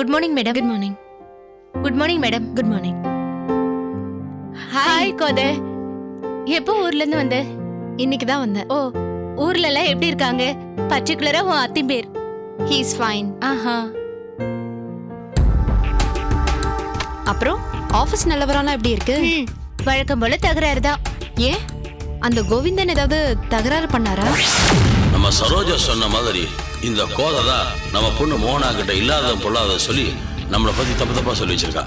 Good morning madam good morning good morning madam good morning hi Kotha எப்போ ஊர்ல இருந்து வந்த? இன்னைக்கு தான் வந்தேன். ஓ ஊர்ல எல்லாம் எப்படி இருக்காங்க? பர்டிகுலரா உன் அத்தி பேர் ஹீ இஸ் ஃபைன் ஆஹா. அப்புறம் ஆஃபீஸ் நிலவரம்லாம் எப்படி இருக்கு? வழக்கம் போல தகராறு தான். ஏன்? அந்த கோவிந்தன் ஏதாவது தகராறு பண்ணாரா? நம்ம சரோஜா சொன்ன மாதிரி இந்த கோதை தான் நம்ம பொண்ணு மோகனா கிட்ட இல்லாத பொல்லாத சொல்லி நம்மளை பத்தி தப்பு தப்பா சொல்லி வச்சிருக்கா.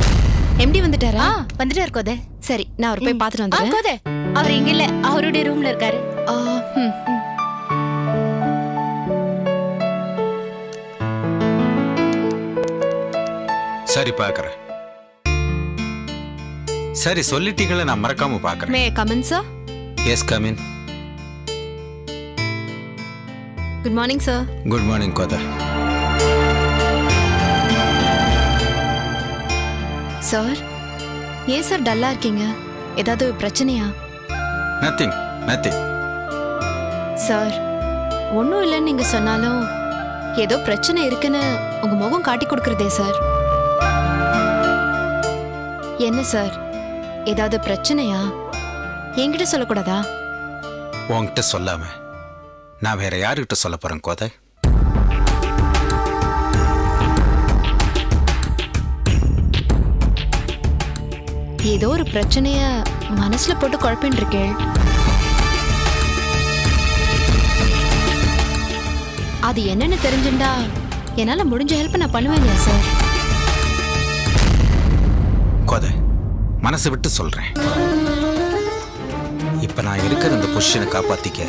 எம்டி வந்துட்டாரா? ஆ வந்துட்டார் கோத. சரி நான் அவர் போய் பார்த்துட்டு ஆ வந்துடுறேன். கோத. அவர் இங்க இல்ல. அவருடைய ரூம்ல இருக்காரு. சரி பார்க்கறேன். சரி சொல்லிட்டீங்களே நான் மறக்காம பார்க்கறேன். May come in sir yes come in good morning sir good morning Kotha sir ஏன் சார் டல்லா இருக்கீங்க? ஏதாவது பிரச்சனையா? நத்திங் நத்திங் சார் ஒன்றும் இல்லைன்னு நீங்க சொன்னாலும் ஏதோ பிரச்சனை இருக்குன்னு உங்க முகம் காட்டி கொடுக்கறதே சார் என்ன சார் ஏதாவது பிரச்சனையா? என்கிட்ட சொல்லக்கூடாதா? உன்கிட்ட சொல்லாம. நான் வேற யாருக்கிட்ட சொல்ல போறேன் கோதை? ஏதோ ஒரு பிரச்சனைய மனசுல போட்டு குழப்பின்னு இருக்கேள் அது என்னன்னு தெரிஞ்சுண்டா என்னால முடிஞ்ச ஹெல்ப் நான் பண்ணுவேன் சார் கோதை மனசு விட்டு சொல்றேன். இப்ப நான் இருக்கிற இந்த பொசிஷனை காப்பாத்திக்க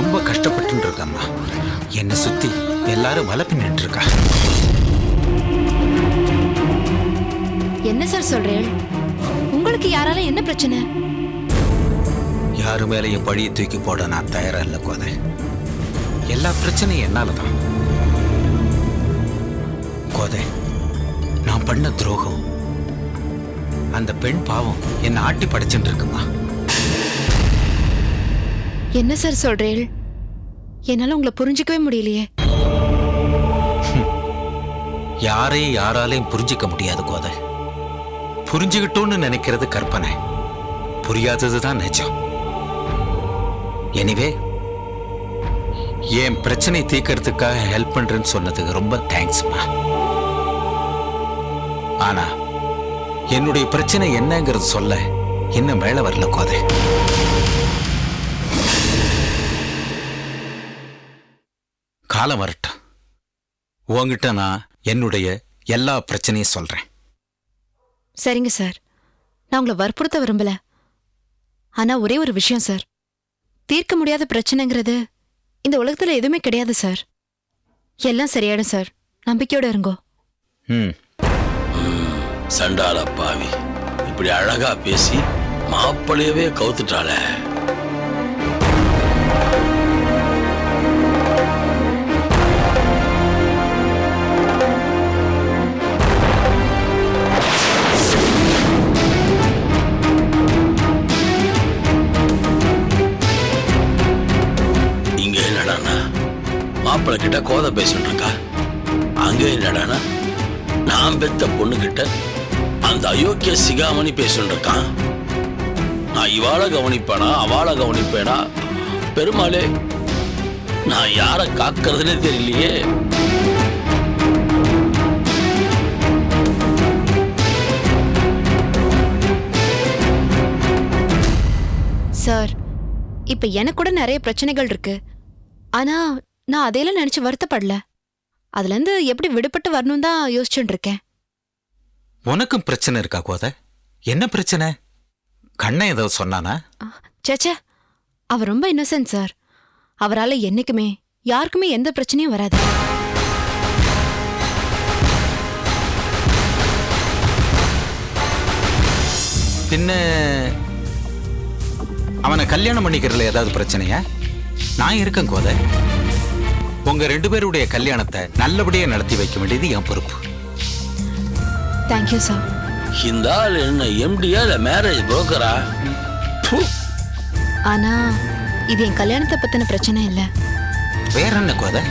ரொம்ப கஷ்டப்பட்டு இருக்கம்மா என்னை சுத்தி எல்லாரும் வலை பின்னிட்டு இருக்கா என்ன சார் சொல்றேன் உங்களுக்கு யாரால என்ன பிரச்சனை? யாரு மேலேயும் பழியை தூக்கி போட நான் தயாரா இல்லை கோதை. எல்லா பிரச்சனையும் என்னால தான் கோதை நான் பண்ண துரோகம். அந்த பெண் பாவம் என்னை ஆட்டி படைச்சுட்டு இருக்குமா? என்ன சார் சொல்றேள்? என்னால உங்களை புரிஞ்சுக்கவே முடியலையே. யாரையும் யாராலையும் புரிஞ்சிக்க முடியாது கோதை புரிஞ்சுக்கிட்டோன்னு நினைக்கிறது கற்பனை. புரியாதது தான் நிஜம். எனிவே என் பிரச்சனை தீர்க்கறதுக்காக ஹெல்ப் பண்றேன்னு சொன்னதுக்கு ரொம்ப தேங்க்ஸ்மா ஆனா என்னுடைய பிரச்சனை என்னங்கிறது சொல்ல இன்னும் மேல வரல கோதை காலம் வரட்டும். உங்ககிட்ட நான் என்னுடைய எல்லா பிரச்சனையும் சொல்றேன். சரிங்க சார். நான் உங்களை வற்புறுத்த விரும்பல. ஆனா ஒரே ஒரு விஷயம் சார். தீர்க்க முடியாத பிரச்சனைங்கிறது இந்த உலகத்துல எதுவுமே கிடையாது சார். எல்லாம் சரியாயிடும் சார். நம்பிக்கையோட இருங்கோ. ம். சண்டால பாவி. இப்படி அழகா பேசி மாப்பிளையவே கவுத்துட்டாளே. மாப்பிள்ள கிட்ட கோதை பேசிட்டு இருக்கா? அங்க என்னடானா நான் பெத்த பொண்ணு கிட்ட அந்த அயோக்கிய சிகாமணி பேசிட்டு இருக்கான். நான் இவாளை கவனிப்பேனா அவளை கவனிப்பேனா? பெருமாளே நான் யாரை காக்கிறதுனே தெரியலையே. சார் இப்ப எனக்கு கூட நிறைய பிரச்சனைகள் இருக்கு. ஆனா நான் அதையெல்லாம் நினைச்சு வருத்தப்படல. அதுல இருந்து எப்படி விடுபட்டு வரணும் தான் யோசிச்சுட்டு இருக்கேன். உனக்கும் பிரச்சனை இருக்கா கோதை? என்ன பிரச்சனை? கண்ணை ஏதாவது சொன்னானா? சேச்சே அவர் ரொம்ப இன்னசென்ட் சார் அவரால என்னைக்குமே யாருக்குமே எந்த பிரச்சனையும் வராது. பின்ன அவனை கல்யாணம் பண்ணிக்கிறதுல ஏதாவது பிரச்சனையா? நான் இருக்கேன் கோதை. உங்க ரெண்டு பேருடைய கல்யாணத்தை நல்லபடியா நடத்தி வைக்க வேண்டியது என் பொறுப்பு. தேங்க்யூ சார் இந்த ஆள் என்ன எம்டியா இல்ல மேரேஜ் புரோக்கரா ஆனா இது என் கல்யாணத்தை பத்தின பிரச்சனை இல்ல. வேற என்ன கோதை?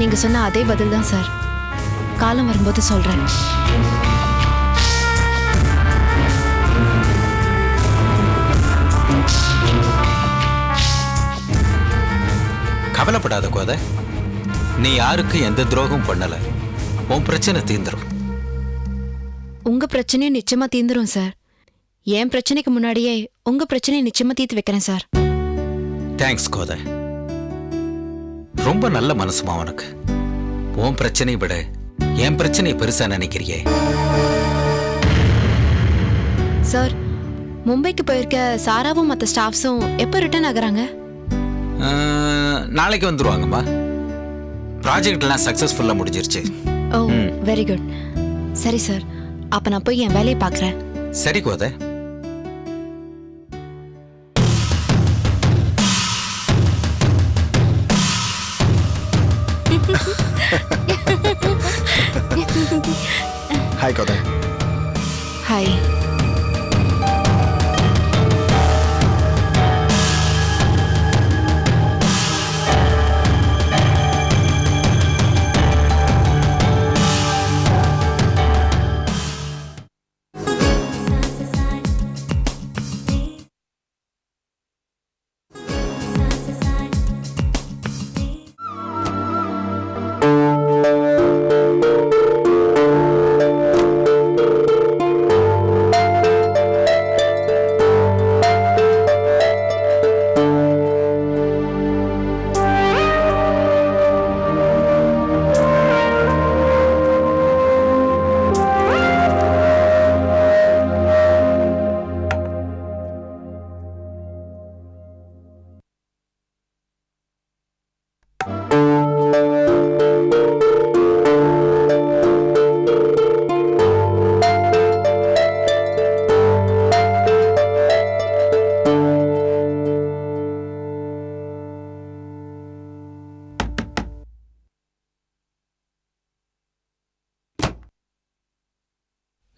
நீங்க சொன்ன அதே பதில் தான் சார் காலம் வரும்போது சொல்றேன். கவலைப்படாத கோதை. நீ யாருக்கும் எந்த துரோகம் பண்ணல. உன் பிரச்சனை தீந்துரும் உங்க பிரச்சனையும் நிச்சயமா தீந்துரும் சார். என் பிரச்சனைக்கு முன்னாடியே உங்க பிரச்சனையை நிச்சயமா தீர்த்து வைக்கிறேன் சார். தேங்க்ஸ் கோதை. ரொம்ப நல்ல மனசுமா உனக்கு. உன் பிரச்சனையை விட என் பிரச்சனையை பெருசா நினைக்கிறியே. சார் மும்பைக்கு போயிருக்க சாராவும் மற்ற ஸ்டாஃப்ஸும் எப்போ ரிட்டர்ன் ஆகுறாங்க? நாளைக்கு வந்துருவாங்கம்மா ப்ராஜெக்ட் எல்லாம் சக்சஸ்ஃபுல்லா முடிஞ்சிருச்சு ஓ வெரி குட் சரி சார் அப்ப நான் போய் என் வேலையை பார்க்குறேன். சரி கோதை.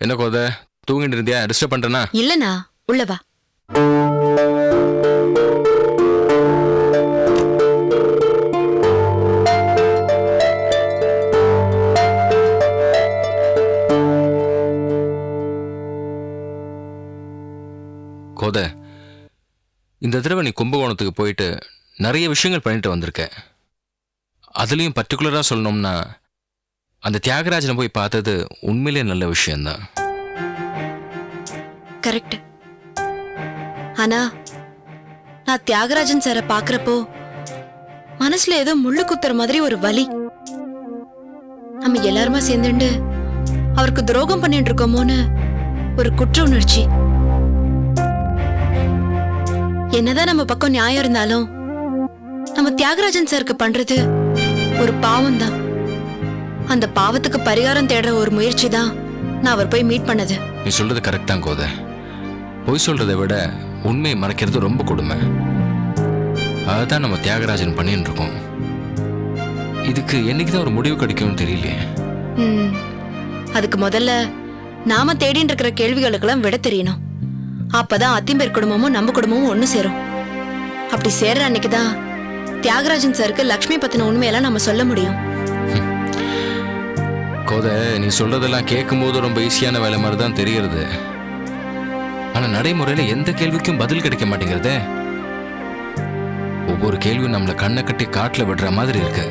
என்ன கோத? தூங்கிட்டு இருந்தியா? டிஸ்டர்ப் பண்றேனா? இல்லண்ணா உள்ள வா. கோத இந்த தடவை நீ கும்பகோணத்துக்கு போயிட்டு நிறைய விஷயங்கள் பண்ணிட்டு வந்திருக்க. அதுலேயும் பர்டிகுலராக சொல்லணும்னா அந்த தியாகராஜனை போய் பார்த்தது உண்மையிலே நல்ல விஷயம்தான். கரெக்ட். ஆனா நான் தியாகராஜன் சாரை பாக்குறப்போ மனசுல ஏதோ முள்ளு குத்துற மாதிரி ஒரு வலி. நம்ம எல்லாருமா சேர்ந்துண்டு அவருக்கு துரோகம் பண்ணிட்டு இருக்கோமோன்னு ஒரு குற்ற உணர்ச்சி. என்னதான் நம்ம பக்கம் நியாயம் இருந்தாலும் நம்ம தியாகராஜன் சாருக்கு பண்றது ஒரு பாவம் தான் அந்த பாவத்துக்கு பரிகாரம் தேடுற ஒரு முயற்சி தான் நான் அவர் போய் மீட் பண்ணது. நீ சொல்றது கரெக்ட் தான் கோத. பொய் சொல்றதை விட உண்மையை மறைக்கிறது ரொம்ப கொடுமை. அதுதான் நம்ம தியாகராஜன் பண்ணிட்டு இருக்கோம். இதுக்கு என்னைக்கு தான் ஒரு முடிவு கிடைக்கும்னு தெரியலையே. ம். அதுக்கு முதல்ல நாம தேடின்னு இருக்கிற கேள்விகளுக்கெல்லாம் விட தெரியணும். அப்பதான் அத்திம்பேர் குடும்பமும் நம்ம குடும்பமும் ஒண்ணு சேரும். அப்படி சேர்ற அன்னைக்கு தான் தியாகராஜன் சாருக்கு லக்ஷ்மி பத்தின உண்மையெல்லாம் நம்ம சொல்ல முடியும். கோதை நீ சொல்றதெல்லாம் கேட்கும்போது ரொம்ப ஈஸியான வேலை மாதிரி தான் தெரியறது ஆனா நடைமுறையில எந்த கேள்விக்கும் பதில் கிடைக்க மாட்டேங்கிறதே. ஒவ்வொரு கேள்வியும் நம்மள கண்ணை கட்டி காட்டில் விடுற மாதிரி இருக்கு.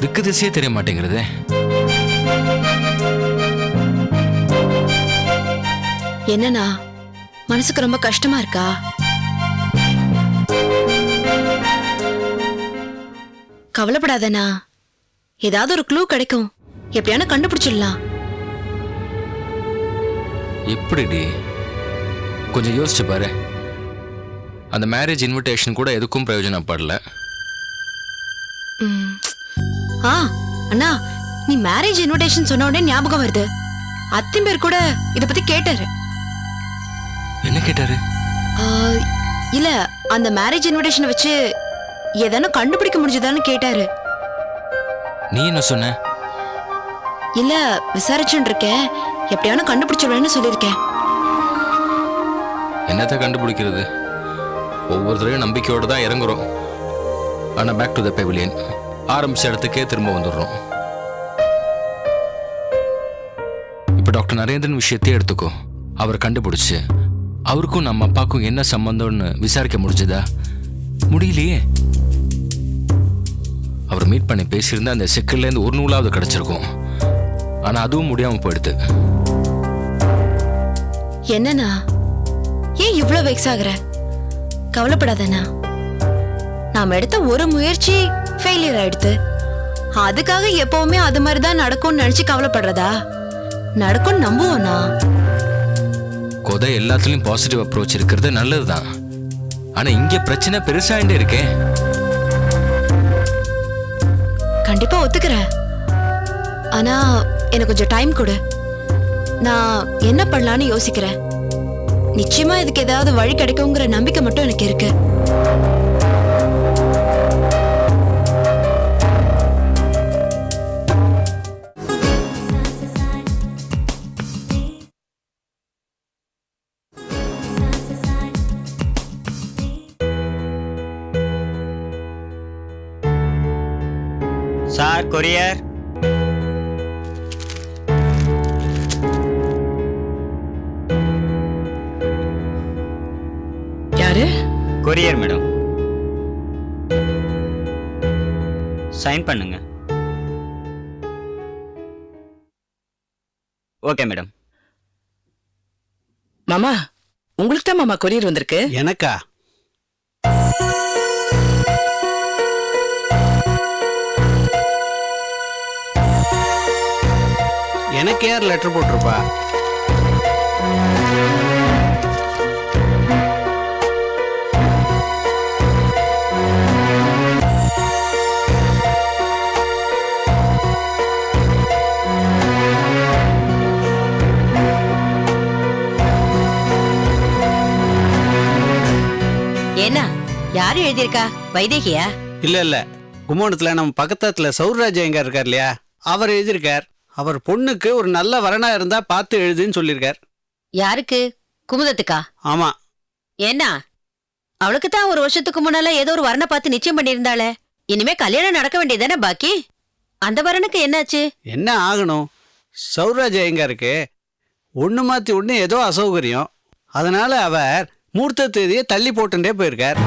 திக்கு திசையே தெரிய மாட்டேங்கிறதே. என்னண்ணா? மனசுக்கு ரொம்ப கஷ்டமா இருக்கா? கவலைப்படாதண்ணா. ஏதாவது ஒரு க்ளூ கிடைக்கும். எப்படியான கண்டுபிடிச்சிடலாம். எப்படிடி? கொஞ்சம் யோசிச்சு பாரு. அந்த மேரேஜ் இன்விடேஷன் கூட எதுக்கும் பிரயோஜனப்படல. ஆ அண்ணா நீ மேரேஜ் இன்விடேஷன் சொன்ன உடனே ஞாபகம் வருது. அத்திம்பேர் கூட இத பத்தி கேட்டாரு. என்ன கேட்டாரு? இல்ல அந்த மேரேஜ் இன்விடேஷனை வச்சு ஏதானும் கண்டுபிடிக்க முடிஞ்சதான்னு கேட்டாரு. நீ என்ன சொன்ன? இல்ல விசாரிச்சுட்டு இருக்கேன் எப்படியான கண்டுபிடிச்சிடுவேன்னு சொல்லியிருக்கேன். என்னத்தை கண்டுபிடிக்கிறது? ஒவ்வொருத்தரையும் நம்பிக்கையோடு தான் இறங்குறோம். ஆனால் பேக் டு த பெவிலியன் ஆரம்பிச்ச இடத்துக்கே திரும்ப வந்துடுறோம். இப்போ டாக்டர் நரேந்திரன் விஷயத்தையே எடுத்துக்கோ. அவர் கண்டுபிடிச்சு அவருக்கும் நம்ம அப்பாவுக்கும் என்ன சம்பந்தம்னு விசாரிக்க முடிஞ்சதா? முடியலையே. அவர் மீட் பண்ணி பேசியிருந்தா அந்த சிக்கல்லேருந்து ஒரு நூலாவது கிடச்சிருக்கும். ஆனால் அதுவும் முடியாமல் போயிடுது. என்னண்ணா? ஏன் இவ்ளோ வெக்ஸ் ஆகுற? கவலைப்படாதண்ணா. நாம எடுத்த ஒரு முயற்சி ஃபெயிலியர் ஆயிடுத்து அதுக்காக எப்பவுமே அது மாதிரி தான் நடக்கும்னு நினைச்சு கவலைப்படுறதா? நடக்கும்னு நம்புவோண்ணா. கொதை எல்லாத்துலயும் பாசிட்டிவ் அப்ரோச் இருக்கிறது நல்லதுதான். ஆனா இங்க பிரச்சனை பெருசாயிட்டே இருக்கே. கண்டிப்பா ஒத்துக்கிறேன். ஆனா எனக்கு கொஞ்சம் டைம் கொடு. நான் என்ன பண்ணலான்னு யோசிக்கிறேன். நிச்சயமா இதுக்கு ஏதாவது வழி கிடைக்குங்கிற நம்பிக்கை மட்டும் எனக்கு இருக்கு. Sir courier. Courier madam. Sign பண்ணுங்க. Okay madam. மாமா உங்களுக்கு தான் மாமா கொரியர் வந்திருக்கு? எனக்கா? எனக்கு யார் லெட்டர் போட்டிருப்பா? எழுதியிருக்கா? வைதேகியா? இல்ல இல்ல. கும்போணத்துல நம்ம பக்கத்துல சௌர்ராஜ் எங்க இருக்கார் இல்லையா? அவர் எழுதியிருக்கார். அவர் பொண்ணுக்கு ஒரு நல்ல வரனா இருந்தா பார்த்து எழுதுன்னு சொல்லியிருக்கார். யாருக்கு? குமுதத்துக்கா? ஆமா. என்ன அவளுக்கு தான் ஒரு வருஷத்துக்கு முன்னால ஏதோ ஒரு வரனை பார்த்து நிச்சயம் பண்ணியிருந்தாளே. இனிமே கல்யாணம் நடக்க வேண்டியதானே பாக்கி? அந்த வரனுக்கு என்னாச்சு? என்ன ஆகணும்? சௌராஜ் எங்க இருக்கு ஒண்ணு மாத்தி ஒண்ணு ஏதோ அசௌகரியம். அதனால அவர் மூர்த்த தேதியை தள்ளி போட்டுட்டே போயிருக்கார்.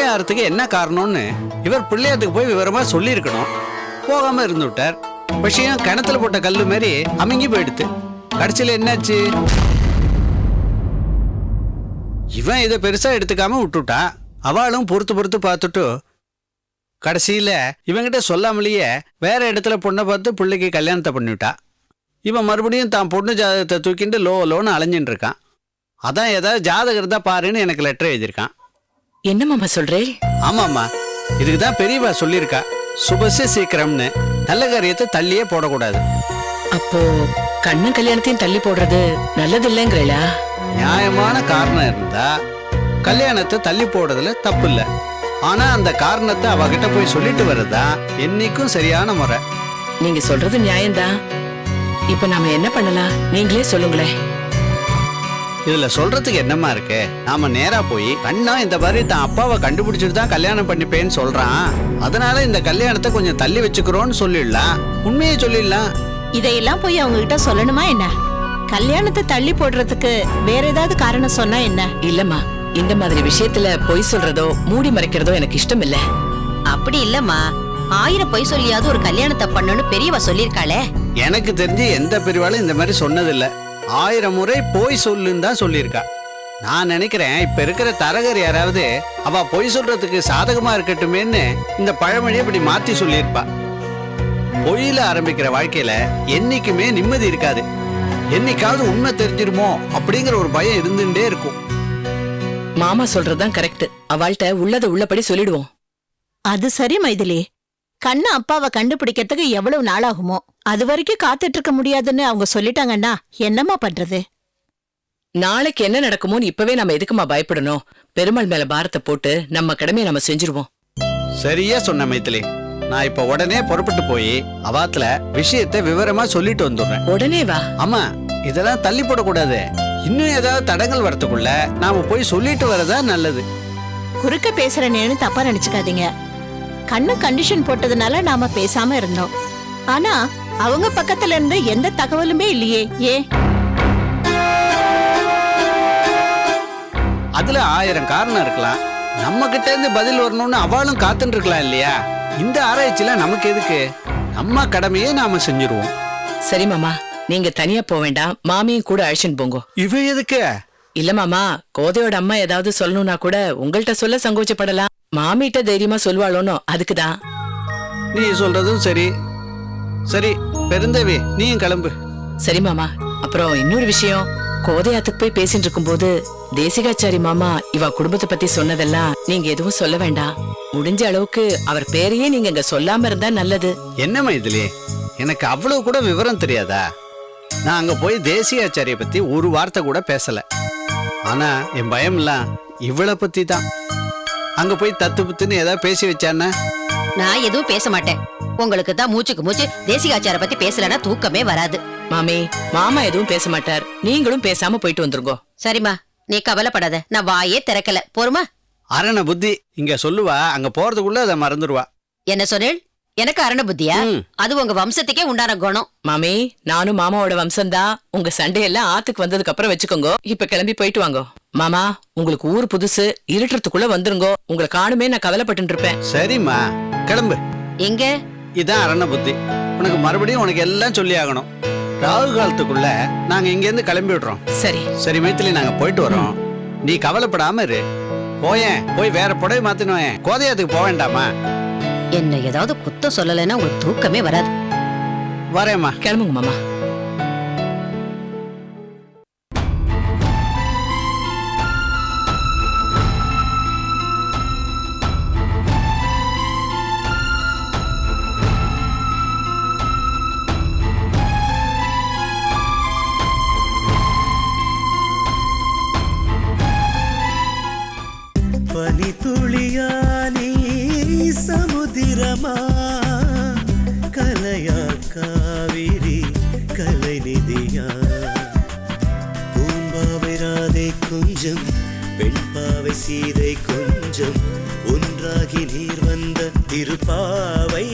பிள்ளையாரத்துக்கு என்ன காரணம்னு இவர் பிள்ளையாரத்துக்கு போய் விவரமா சொல்லியிருக்கணும். போகாம இருந்து விட்டார். விஷயம் கிணத்துல போட்ட கல்லு மாதிரி அமுங்கி போயிடுத்து கடைசியில் என்னாச்சு? இவன் இதை பெருசா எடுத்துக்காம விட்டுட்டான் அவளும் பொறுத்து பொறுத்து பார்த்துட்டு கடைசியில இவங்கிட்ட சொல்லாமலேயே வேற இடத்துல பொண்ணை பார்த்து பிள்ளைக்கு கல்யாணத்தை பண்ணிவிட்டா. இவன் மறுபடியும் தான் பொண்ணு ஜாதகத்தை தூக்கிட்டு லோ லோன்னு அலைஞ்சின்னு இருக்கான். அதான் ஏதாவது ஜாதகம் இருந்தா பாருன்னு எனக்கு லெட்டர் எழுதியிருக்கான். என்ன மாமா சொல்றே? ஆமாம்மா. இதுக்கு தான் பெரியவா சொல்லியிருக்கா. சுபசே சீக்கிரம்னு. நல்ல காரியத்தை தள்ளியே போடக்கூடாது. அப்போ கண்ணன் கல்யாணத்தையும் தள்ளி போடுறது நல்லது இல்லைங்கிறா நியாயமான காரணம் இருந்தா கல்யாணத்தை தள்ளி போடுறதுல தப்பு இல்லை ஆனா அந்த காரணத்தை அவகிட்ட போய் சொல்லிட்டு வர்றதா என்னைக்கும் சரியான முறை. நீங்க சொல்றது நியாயம்தான். இப்ப நாம என்ன பண்ணலாம்? நீங்களே சொல்லுங்களேன். இதுல சொல்றதுக்கு என்னமா இருக்கு? நாம நேரா போய் கண்ணா இந்த மாதிரி தான் அப்பாவை கண்டுபிடிச்சிட்டு தான் கல்யாணம் பண்ணிப்பேன்னு சொல்றான். அதனால இந்த கல்யாணத்தை கொஞ்சம் தள்ளி வச்சுக்கிறோன்னு சொல்லிடலாம். உண்மையை சொல்லிடலாம். இதையெல்லாம் போய் அவங்க கிட்ட சொல்லணுமா என்ன? கல்யாணத்தை தள்ளி போடுறதுக்கு வேற ஏதாவது காரணம் சொன்னா என்ன? இல்லம்மா இந்த மாதிரி விஷயத்துல பொய் சொல்றதோ மூடி மறைக்கிறதோ எனக்கு இஷ்டம் இல்ல அப்படி இல்லம்மா. ஆயிரம் பொய் சொல்லியாவது ஒரு கல்யாணத்தை பண்ணணும்னு பெரியவா சொல்லியிருக்காளே. எனக்கு தெரிஞ்சு எந்த பெரியவாளும் இந்த மாதிரி சொன்னதில்ல. ஆயிரம் முறை போய் சொல்லுன்னு தான் சொல்லியிருக்கா. நான் நினைக்கிறேன் இப்ப இருக்கிற தரகர் யாராவது அவ பொய் சொல்றதுக்கு சாதகமா இருக்கட்டுமேன்னு இந்த பழமொழியை இப்படி மாத்தி சொல்லியிருப்பா. பொய்யில ஆரம்பிக்கிற வாழ்க்கையில என்னைக்குமே நிம்மதி இருக்காது. என்னைக்காவது உண்மை தெரிஞ்சிருமோ அப்படிங்கிற ஒரு பயம் இருந்துட்டே இருக்கும். மாமா சொல்றதுதான் கரெக்ட். அவள்கிட்ட உள்ளத உள்ளபடி சொல்லிடுவோம். அது சரி மைதிலி. கண்ணு அப்பாவை கண்டுபிடிக்கிறதுக்கு எவ்வளவு நாளாகுமோ? அது வரைக்கும் காத்துட்டு இருக்க முடியாதுன்னு அவங்க சொல்லிட்டாங்கன்னா என்னம்மா பண்றது? நாளைக்கு என்ன நடக்குமோன்னு இப்பவே நம்ம எதுக்குமா பயப்படணும்? பெருமாள் மேல பாரத்தை போட்டு நம்ம கடமையை நம்ம செஞ்சிருவோம். சரியா சொன்ன மைத்திலி. நான் இப்ப உடனே புறப்பட்டு போய் அவாத்துல விஷயத்தை விவரமா சொல்லிட்டு வந்துடுறேன். உடனே வா. ஆமா இதெல்லாம் தள்ளி போடக்கூடாது. இன்னும் ஏதாவது தடங்கள் வரத்துக்குள்ள நாம போய் சொல்லிட்டு வரதா நல்லது. குறுக்க பேசுறேன்னு தப்பா நினைச்சுக்காதீங்க. கண்ணு கண்டிஷன் போட்டதுனால நாம பேசாம இருந்தோம். ஆனா அவங்க பக்கத்துல இருந்து எந்த தகவலுமே இல்லையே ஏன் அதுல ஆயிரம் காரணம் இருக்கலாம். நம்ம கிட்ட இருந்து பதில் வரணும்னு அவளும் காத்துட்டு இருக்கலாம் இல்லையா? இந்த ஆராய்ச்சியில நமக்கு எதுக்கு? நம்ம கடமையே நாம செஞ்சிருவோம். சரி மாமா. நீங்க தனியா போக வேண்டாம். மாமியும் கூட அழைச்சின்னு போங்க. இவ எதுக்கு? இல்ல மாமா. கோதையோட அம்மா ஏதாவது சொல்லணும்னா கூட உங்கள்ட்ட சொல்ல சங்கோச்சப்படலாம். மாமிட்ட தைரியமா சொல்வாளோனோ அதுக்குதான். நீ சொல்றதும் சரி. சரி பெருந்தேவி நீயும் கிளம்பு. சரி மாமா. அப்புறம் இன்னொரு விஷயம். கோதையாத்துக்கு போய் பேசிட்டு இருக்கும்போது தேசிகாச்சாரி மாமா இவ குடும்பத்தை பத்தி சொன்னதெல்லாம் நீங்க எதுவும் சொல்ல வேண்டாம். முடிஞ்ச அளவுக்கு அவர் பேரையே நீங்க இங்க சொல்லாம இருந்தா நல்லது. என்னம்மா இதுலயே? எனக்கு அவ்வளவு கூட விவரம் தெரியாதா? நான் அங்க போய் தேசியாச்சாரிய பத்தி ஒரு வார்த்தை கூட பேசல. ஆனா என் பயம்லாம் இவளை பத்தி தான் அங்க போய் தத்து புத்துன்னு ஏதாவது பேசி வச்சான்னா நான் எதுவும் பேச மாட்டேன். உங்களுக்கு தான் மூச்சுக்கு மூச்சு தேசிகாச்சார பத்தி பேசலன்னா தூக்கமே வராது. மாமி மாமா எதுவும் பேச மாட்டார். நீங்களும் பேசாம போயிட்டு வந்துருங்கோ. சரிம்மா நீ கவலைப்படாத. நான் வாயே திறக்கல. போருமா? அரண புத்தி இங்க சொல்லுவா அங்க போறதுக்குள்ள அதை மறந்துடுவா என்ன சொன்னேள்? எனக்கு அரண புத்தியா. அது உங்க வம்சத்துக்கே உண்டான குணம். மாமி நானும் மாமாவோட வம்சம்தான். உங்க சண்டையெல்லாம் ஆத்துக்கு வந்ததுக்கு அப்புறம் வச்சுக்கோங்க. இப்ப கிளம்பி போயிட்டு வாங்க. மாமா உங்களுக்கு ஊர் புதுசு இருட்டுறதுக்குள்ள வந்துருங்கோ. உங்களை காணுமே நான் கவலைப்பட்டு இருப்பேன். சரிம்மா கிளம்பு. எங்க? இதான் அரண புத்தி. உனக்கு மறுபடியும் உனக்கு எல்லாம் சொல்லி ஆகணும். ராகு காலத்துக்குள்ள நாங்க இங்க இருந்து கிளம்பி விடுறோம். சரி. சரி மைத்திலி நாங்க போயிட்டு வரோம். நீ கவலைப்படாம இரு. போயேன் போய் வேற புடவை மாத்தினுவேன் கோதையாத்துக்கு போக வேண்டாமா? என்ன ஏதாவது குத்தம் சொல்லலைன்னா உங்களுக்கு தூக்கமே வராது. வரேம்மா. கிளம்புங்க மாமா. பாவை